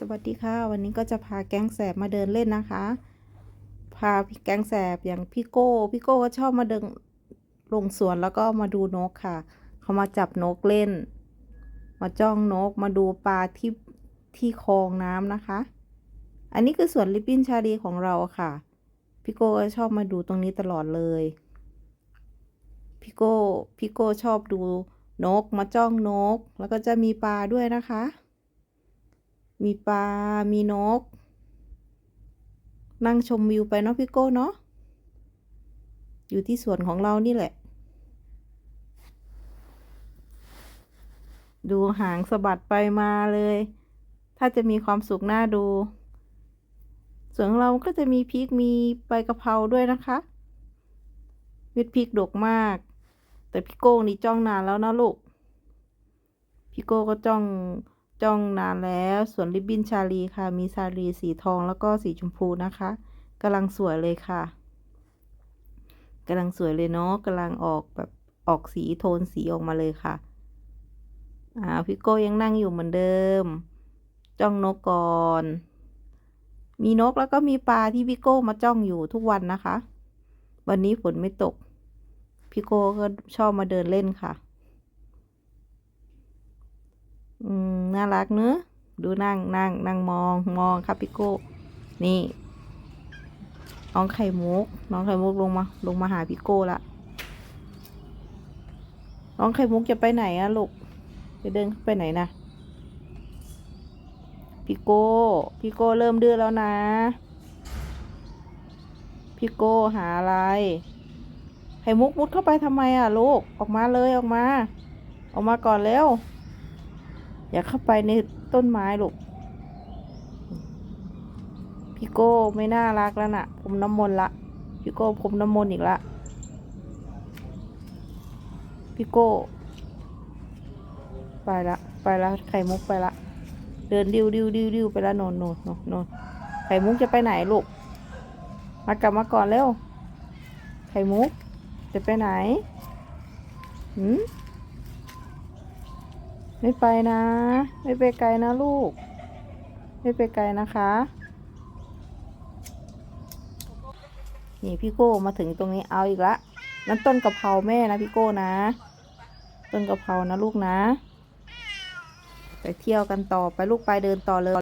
สวัสดีค่ะ วันนี้ก็จะพาแก๊งแสบมาเดินเล่นนะคะ พาพี่แก๊งแสบอย่างพี่โก้พี่โก้ก็ชอบมาเดินลงสวนแล้วก็มาดูนกค่ะ เขามาจับนกเล่น มาจ้องนกมาดูปลาที่ที่คลองน้ำนะคะ อันนี้คือสวนลิปปินชาลีของเราค่ะ พี่โก้ก็ชอบมาดูตรงนี้ตลอดเลยพี่โก้พี่โก้ชอบดูนกมาจ้องนก แล้วก็จะมีปลาด้วยนะคะ มีปลา มีนก นั่งชมวิวไปเนาะพี่โก้เนาะ อยู่ที่สวนของเรานี่แหละ ดูหางสะบัดไปมาเลย ถ้าจะมีความสุขน่าดู สวนของเราก็จะมีพริก มีใบกะเพราด้วยนะคะเม็ดพริกดกมาก แต่พี่โก้นี่จ้องนานแล้วนะลูก พี่โก้ก็จ้อง จ้องนานแล้ว ส่วนริบบิ้นชาลีค่ะ มีชาลีสีทองแล้วก็สีชมพูนะคะกำลังสวยเลยค่ะกำลังสวยเลยเนาะกำลังออกแบบออกสีโทนสีออกมาเลยค่ะอ่าพี่โก้ยังนั่งอยู่เหมือนเดิม จ้องนกก่อน มีนกแล้วก็มีปลาที่พี่โก้มาจ้องอยู่ทุกวันนะคะ วันนี้ฝนไม่ตกพี่โก้ก็ชอบมาเดินเล่นค่ะ อืม น่ารักเนอะดูนั่งนั่งนั่งมองมองครับพี่โก้นี่ น้องไข่มุก น้องไข่มุกลงมาลงมาหาพี่โก้ละน้องไข่มุกจะไปไหนอะลูกจะเดินไปไหนนะพี่โก้พี่โก้เริ่มดื้อแล้วนะพี่โก้หาอะไรไข่มุกมุดเข้าไปทำไมอะลูกออกมาเลยออกมา ออกมาก่อนเร็ว อย่าเข้าไปในต้นไม้ลูกพี่โก้ไม่น่ารักแล้วน่ะพรมน้ำมนต์ละพี่โก้พรมน้ำมนต์อีกละพี่โก้ ไปละไปละไข่มุกไปละ เดินดิ้วดิ้วดิ้วดิ้วไปละนนโนนโนนโนนไข่มุกจะไปไหนลูก มากลับมาก่อนเร็ว ไข่มุกจะไปไหน หืม ไม่ไปนะ ไม่ไปไกลนะลูก ไม่ไปไกลนะคะ นี่พี่โก้มาถึงตรงนี้เอาอีกละนั่นต้นกะเพราแม่นะพี่โก้นะ ต้นกะเพรานะลูกนะ ไปเที่ยวกันต่อไปลูกไปเดินต่อเลย